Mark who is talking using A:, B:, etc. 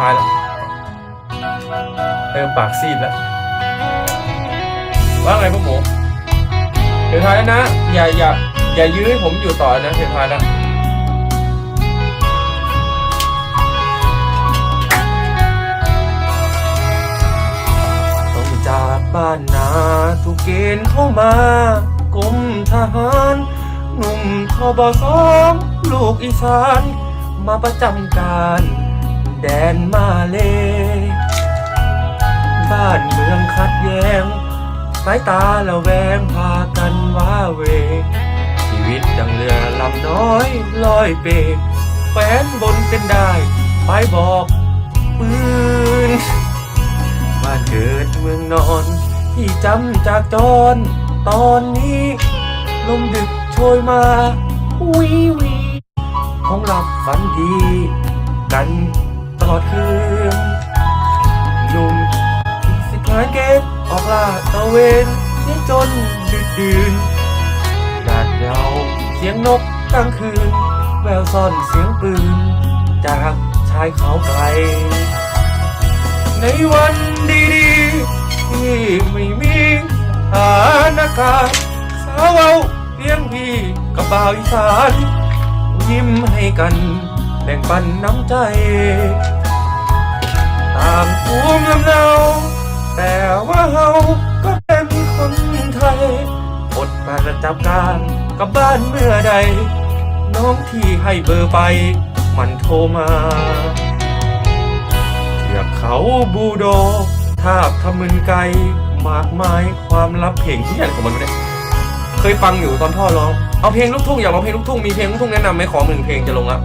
A: ท้ายแล้วเริ่มปากซีดแล้ว ว่าไงพวกหมูเพลงท้ายแล้วนะ อย่าอย่าอย่ายื้อให้ผมอยู่ต่อนะเพลงท้ายแล้วต้องจากบ้านนาถูกเกณฑ์เข้ามากรมทหารหนุ่มทบสองลูกอีสาน มาประจำการ แดนมาเล บ้านเมืองขัดแย้ง สายตาละแวงพากันว้าเว ชีวิตดังเรือลำน้อยลอยเปกแฟนบนเป็นได้ไปบอกปืนบ้านเกิดเมืองนอน ที่จำจากจร ตอนนี้ลมดึกโชยมาวีวีคงหลับฝันดี กัน ลอดคืนหนุ่มที่สิบหาเกตออกล่าตะเวนเสียงจนดึกดื่นดาดเดาเสียงนกกลางคืน แววซ่อนเสียงปืน จากชายเขาไกล ในวันดีๆ ที่ไม่มีสถานการณ์สาวเอาเพียงพี่กับบ่าวอีสานยิ้มให้กัน แบ่งปันน้ำใจต่างภูมิลำเนา แต่ว่าเฮาก็เป็นคนไทยอดประจับการกับบ้านเมื่อใด น้องที่ให้เบอร์ไป มันโทรมาเทือกเขาบูโดทาบทำมึนไกลมากมายความลับเพลงที่อย่างของมันเนี่ยเคยฟังอยู่ตอนพ่อร้อง เอาเพลงลูกทุ่งอยากร้องเพลงลูกทุ่งมีเพลงลูกทุ่งแนะนำไหมขอหนึ่งเพลงจะลงละ